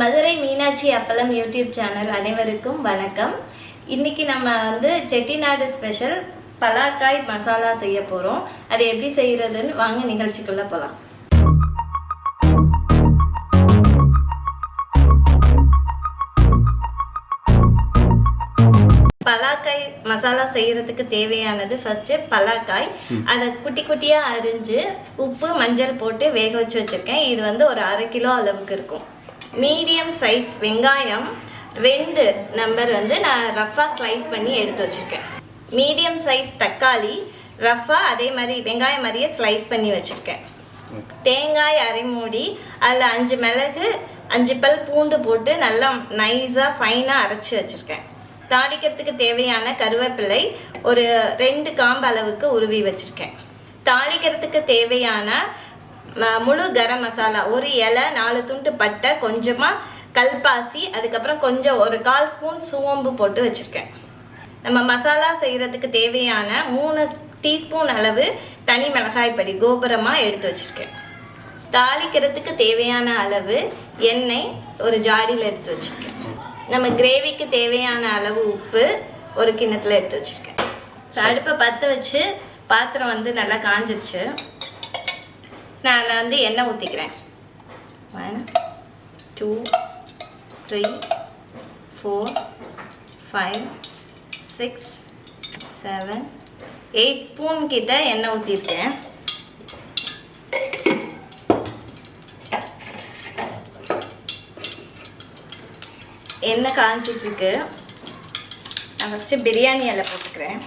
மதுரை மீனாட்சி அப்பளம் YouTube channel அனைவருக்கும் வணக்கம். இன்னைக்கு நம்ம வந்து செட்டிநாடு ஸ்பெஷல் பலாக்காய் மசாலா செய்ய போகிறோம் அது எப்படி செய்கிறதுன்னு வாங்க நிகழ்ச்சிக்குள்ளே போகலாம் பலாக்காய் மசாலா செய்யறதுக்கு தேவையானது ஃபர்ஸ்ட் பலாக்காய். அதை குட்டி குட்டியா அரிஞ்சு உப்பு மஞ்சள் போட்டு வேக வச்சு வச்சிருக்கேன். இது வந்து ஒரு அரை கிலோ அளவுக்கு இருக்கும். மீடியம் சைஸ் வெங்காயம் ரெண்டு நம்பர் வந்து நான் ரஃப்பாக ஸ்லைஸ் பண்ணி எடுத்து வச்சுருக்கேன். மீடியம் சைஸ் தக்காளி ரஃப்பாக அதே மாதிரி வெங்காயம் மாதிரியே ஸ்லைஸ் பண்ணி வச்சுருக்கேன். தேங்காய் அரை மூடி அதில் அஞ்சு மிளகு அஞ்சு பல் பூண்டு போட்டு நல்லா நைஸாக ஃபைனாக அரைச்சி வச்சுருக்கேன். தாளிக்கிறதுக்கு தேவையான கருவேப்பிலை ஒரு ரெண்டு காம்பு அளவுக்கு உருவி வச்சுருக்கேன். தாளிக்கிறதுக்கு தேவையான முழு கரம் மசாலா. ஒரு இலை நாலு துண்டு பட்டை கொஞ்சமாக கல்பாசி அதுக்கப்புறம் கொஞ்சம் ஒரு கால் ஸ்பூன் சோம்பு போட்டு வச்சுருக்கேன். நம்ம மசாலா செய்கிறதுக்கு தேவையான மூணு டீஸ்பூன் அளவு தனி மிளகாய் பொடி கோபுரமாக எடுத்து வச்சுருக்கேன். தாளிக்கிறதுக்கு தேவையான அளவு எண்ணெய் ஒரு ஜாடியில் எடுத்து வச்சுருக்கேன். நம்ம கிரேவிக்கு தேவையான அளவு உப்பு ஒரு கிண்ணத்தில் எடுத்து வச்சுருக்கேன். ஸோ அடுப்பை பற்ற வச்சு பாத்திரம் வந்து நல்லா காஞ்சிருச்சு. நான் அதில் வந்து எண்ணெய் ஊற்றிக்கிறேன் one two three four five six seven eight spoon கிட்ட எண்ணெய் ஊற்றிருக்கேன் எண்ணெய் காய்ச்சிட்ருக்கு நான் ஃபஸ்ட்டு பிரியாணி இலை போட்டுக்கிறேன்.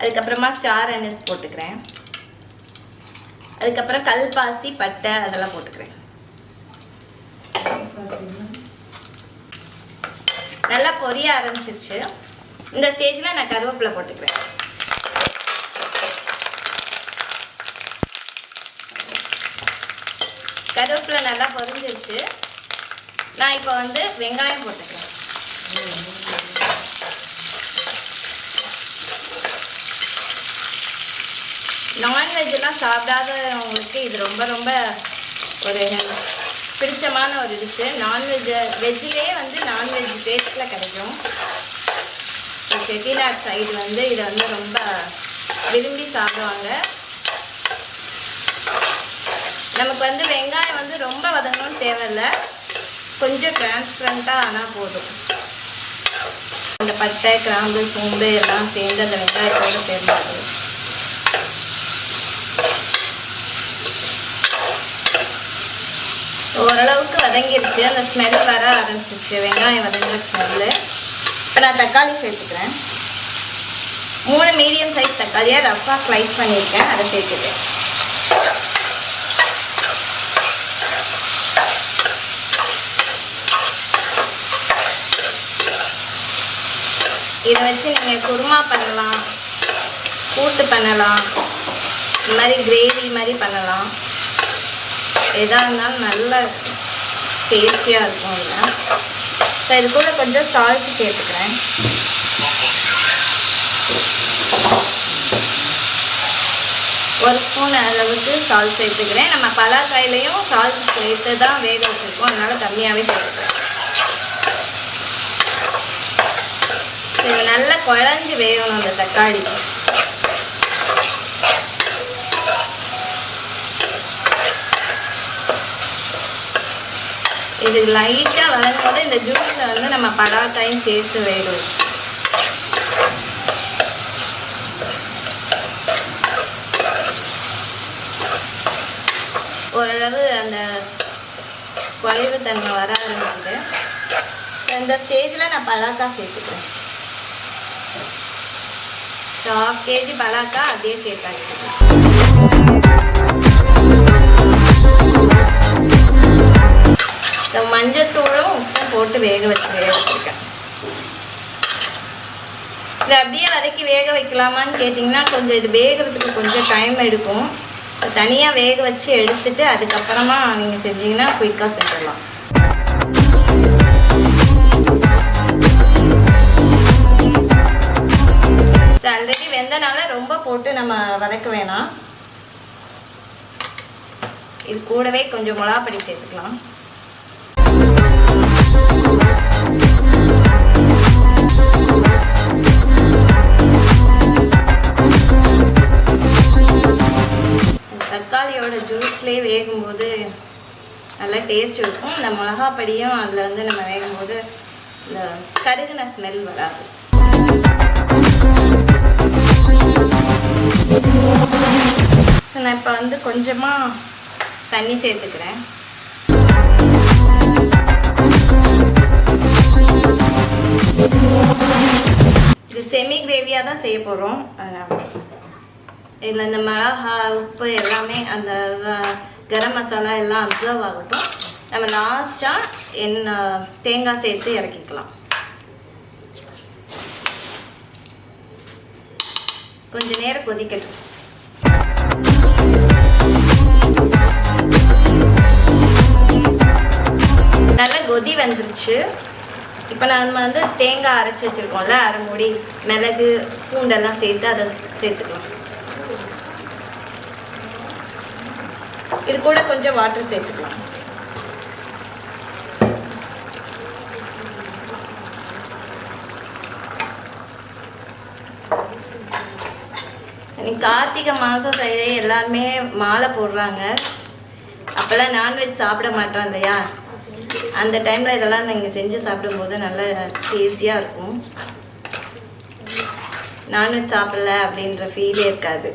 அதுக்கப்புறமா ஸ்டார் அனிஸ் போட்டுக்கிறேன். அதுக்கப்புறம் கல்பாசி பட்டை அதெல்லாம் போட்டுக்கிறேன் நல்லா பொரிய ஆரம்பிச்சிருச்சு. இந்த ஸ்டேஜில் நான் கருவேப்பிலை போட்டுக்கிறேன் கருவேப்பிலை நல்லா பொரிஞ்சிருச்சு. நான் இப்போ வந்து வெங்காயம் போட்டுக்கிறேன். நான்வெஜ்லாம் சாப்பிடாதவங்களுக்கு இது ரொம்ப ரொம்ப ஒரு பிடிச்சமான ஒரு டிஷ்ஷு நான்வெஜ் வெஜ்ஜிலே வந்து நான்வெஜ் டேஸ்ட்டில் கிடைக்கும். இப்போ செட்டிநாட் சைடு வந்து இதை வந்து ரொம்ப விரும்பி சாப்பிடுவாங்க. நமக்கு வந்து வெங்காயம் வந்து ரொம்ப வதங்கணும்னு தேவையில்லை. கொஞ்சம் டிரான்ஸ்பரண்ட்டாக ஆனால் போதும். இந்த பட்டை கிராம்பு சோம்பு எல்லாம் சேர்ந்து அந்த வெங்காயத்தோடு சேர்ந்தாது ஓரளவுக்கு வதங்கிருச்சு. அந்த ஸ்மெல் வர ஆரம்பிச்சிருச்சு. வெங்காயம் வதங்குற ஸ்மெல்லு இப்போ நான் தக்காளி சேர்த்துக்கிறேன். மூணு மீடியம் சைஸ் தக்காளியாக ரஃபாக ஸ்லைஸ் பண்ணியிருக்கேன். அதை சேர்த்துக்கிறேன். இதை வச்சு நீங்கள் குருமா பண்ணலாம். கூட்டு பண்ணலாம். இந்த மாதிரி கிரேவி மாதிரி பண்ணலாம். எதாக இருந்தாலும் நல்ல டேஸ்டியாக இருக்கும் இதில் ஸோ இது கூட கொஞ்சம் சால்ட் சேர்த்துக்கிறேன். ஒரு ஸ்பூன் அளவுக்கு சால்ட் சேர்த்துக்கிறேன். நம்ம பலாக்காயிலையும் சால்ட் சேர்த்து தான் வேக வச்சுருக்கோம். அதனால் கம்மியாகவே சேர்த்துக்கிறேன். ஸோ இது நல்லா குழஞ்சி வேகணும் அந்த தக்காளி. இது லைட்டாக வளரும் போது இந்த ஜூஸில் வந்து நம்ம பலாக்காயும் சேர்த்து வேணும். ஓரளவு அந்த குறைவு தன்மை வர ஆரம்பிக்குது. இந்த ஸ்டேஜில் நான் பலாக்கா சேர்த்துக்கிறேன். ஹாஃப் கேஜி பலாக்கா அப்படியே சேர்த்தாச்சு. இந்த மஞ்சத்தூளும் உப்பும் போட்டு வேக வச்சு வேக வச்சுருக்கேன். இதை அப்படியே வதக்கி வேக வைக்கலாமான்னு கேட்டிங்கன்னா கொஞ்சம் இது வேகிறதுக்கு கொஞ்சம் டைம் எடுக்கும். தனியாக வேக வச்சு எடுத்துட்டு அதுக்கப்புறமா நீங்கள் செஞ்சீங்கன்னா குயிக்காக செஞ்சிடலாம். ஆல்ரெடி வெந்தனால ரொம்ப போட்டு நம்ம வதக்க வேணாம். இது கூடவே கொஞ்சம் மிளகாப்பொடி சேர்த்துக்கலாம். தக்காளியோட ஜூஸ்லேயே வேகும்போது நல்லா டேஸ்ட் இருக்கும். இந்த மிளகாப்பொடியும் அதில் வந்து நம்ம வேகும்போது இந்த கருகின ஸ்மெல் வராது. நான் இப்போ வந்து கொஞ்சமாக தண்ணி சேர்த்துக்கிறேன். இது செமி கிரேவியாக தான் செய்ய போகிறோம் இதில் இந்த மிளகா உப்பு எல்லாமே அந்த கரம் மசாலா எல்லாம் அப்சர்வ் ஆகட்டும். நம்ம லாஸ்ட்டாக என்ன தேங்காய் சேர்த்து இறக்கிக்கலாம். கொஞ்ச நேரம் கொதிக்கட்டும். நல்லா கொதி வந்துருச்சு. இப்போ நம்ம வந்து தேங்காய் அரைச்சி வச்சுருக்கோம்ல அரை மூடி மிளகு பூண்டெல்லாம் சேர்த்து அதை சேர்த்துக்கலாம். இது கூட கொஞ்சம் வாட்டர் சேர்த்துக்கலாம். கார்த்திகை மாதம் சைடே எல்லாருமே மாலை போடுறாங்க. அப்போல்லாம் நான்வெஜ் சாப்பிட மாட்டோம் இல்லையா? அந்த டைமில் இதெல்லாம் நீங்கள் செஞ்சு சாப்பிடும்போது நல்லா டேஸ்டியாக இருக்கும். நான்வெஜ் சாப்பிடல அப்படின்ற ஃபீலே இருக்காது.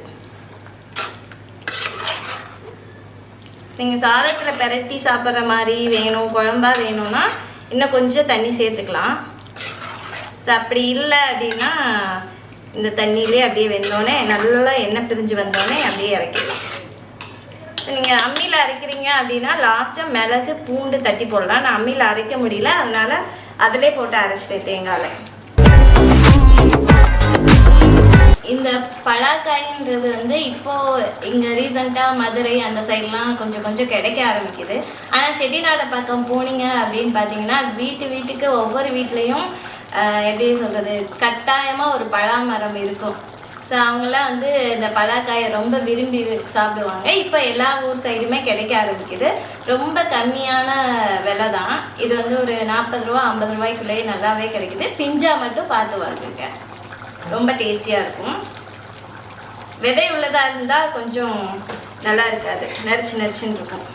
நீங்கள் சாதத்தில் பெரட்டி சாப்பிட்ற மாதிரி வேணும் குழம்பா வேணும்னா இன்னும் கொஞ்சம் தண்ணி சேர்த்துக்கலாம். அப்படி இல்லை அப்படின்னா இந்த தண்ணியிலே அப்படியே வெந்தோடனே நல்லா எண்ணெய் பிரிஞ்சு வந்தோடனே அப்படியே இறக்கிடலாம். நீங்கள் அம்மியில் அரைக்கிறீங்க அப்படின்னா லாஸ்ட்டாக மிளகு பூண்டு தட்டி போடலாம். நான் அம்மியில் அரைக்க முடியல. அதனால் அதிலே போட்டு அரைச்சிட்டேன் தேங்காயில். இந்த பலாக்காய்ன்றது வந்து இப்போது இங்கே ரீசண்டாக மதுரை அந்த சைட்லாம் கொஞ்சம் கொஞ்சம் கிடைக்க ஆரம்பிக்குது. ஆனால் செட்டிநாடு பக்கம் போனீங்க அப்படின்னு பார்த்தீங்கன்னா வீட்டு வீட்டுக்கு ஒவ்வொரு வீட்லேயும் எப்படி சொல்கிறது கட்டாயமாக ஒரு பலா மரம் இருக்கும். ஸோ அவங்களாம் வந்து இந்த பலாக்காயை ரொம்ப விரும்பி சாப்பிடுவாங்க. இப்போ எல்லா ஊர் சைடுமே கிடைக்க ஆரம்பிக்குது. ரொம்ப கம்மியான விலை தான் இது வந்து ஒரு நாற்பது ரூபா ஐம்பது ரூபாய்க்குள்ளேயே நல்லாவே கிடைக்குது. பிஞ்சா மட்டும் பார்த்து வாங்குங்க ரொம்ப டேஸ்டியாக இருக்கும். விதை உள்ளதாக இருந்தால் கொஞ்சம் நல்லா இருக்காது. நரிச்சு நரிச்சுன்னு இருக்கும்.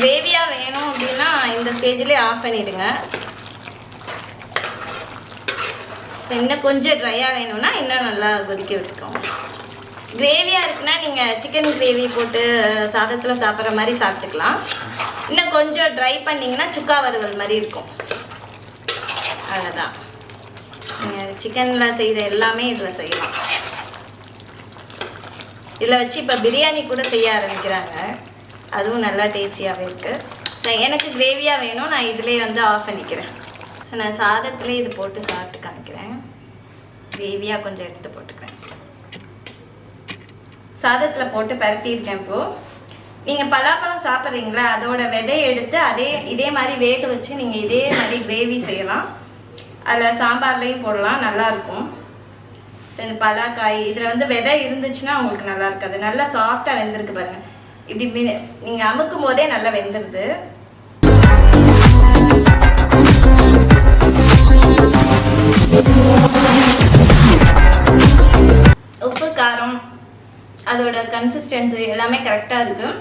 கிரேவியாக வேணும் அப்படின்னா இந்த ஸ்டேஜ்லேயே ஆஃப் பண்ணிடுங்க. இன்னும் கொஞ்சம் ட்ரையாக வேணும்னா இன்னும் நல்லா கொதிக்க விட்டுக்கோங்க. கிரேவியாக இருக்குன்னா நீங்கள் சிக்கன் கிரேவி போட்டு சாதத்தில் சாப்பிட்ற மாதிரி சாப்பிட்டுக்கலாம். இன்னும் கொஞ்சம் ட்ரை பண்ணிங்கன்னா சுக்கா வறுவல் மாதிரி இருக்கும். அவ்வளோதான் நீங்கள் சிக்கனில் செய்கிற எல்லாமே இதில் செய்யலாம். இதில் வச்சு இப்போ பிரியாணி கூட செய்ய ஆரம்பிக்கிறாங்க. அதுவும் நல்லா டேஸ்டியாகவே இருக்குது எனக்கு கிரேவியாக வேணும் நான் இதிலே வந்து ஆஃப் பண்ணிக்கிறேன் நான் சாதத்திலே இது போட்டு சாப்பிட்டுக்காங்க. கிரேவியாக கொஞ்சம் எடுத்து போட்டுக்கிறேன். சாதத்தில் போட்டு பரட்டியிருக்கேன் இப்போது நீங்கள் பலாப்பழம் சாப்பிட்றீங்களா? அதோட விதையை எடுத்து அதே இதே மாதிரி வேக வச்சு நீங்கள் இதே மாதிரி கிரேவி செய்யலாம். அதில் சாம்பார்லேயும் போடலாம் நல்லாயிருக்கும் சரி இந்த பலாக்காய் இதில் வந்து விதை இருந்துச்சுன்னா உங்களுக்கு நல்லா இருக்காது. நல்லா சாஃப்டாக வெந்திருக்கு பாருங்கள் இப்படி நீங்கள் அமுக்கும் போதே நல்லா வெந்துடுது காரம் அதோட கன்சிஸ்டன்சி எல்லாமே கரெக்டாக இருக்குது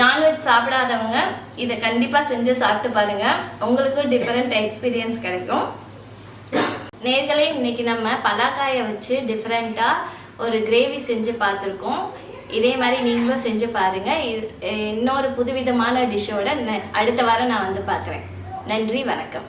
நான்வெஜ் சாப்பிடாதவங்க இதை கண்டிப்பாக செஞ்சு சாப்பிட்டு பாருங்கள் உங்களுக்கும் டிஃப்ரெண்ட் எக்ஸ்பீரியன்ஸ் கிடைக்கும். நேர்களே இன்னைக்கு நம்ம பலாக்காயை வச்சு டிஃப்ரெண்ட்டாக ஒரு கிரேவி செஞ்சு பார்த்துருக்கோம். இதே மாதிரி நீங்களும் செஞ்சு பாருங்கள் இன்னொரு புதுவிதமான டிஷ்ஷோட அடுத்த வாரம் நான் வந்து பார்க்குறேன். நன்றி வணக்கம்.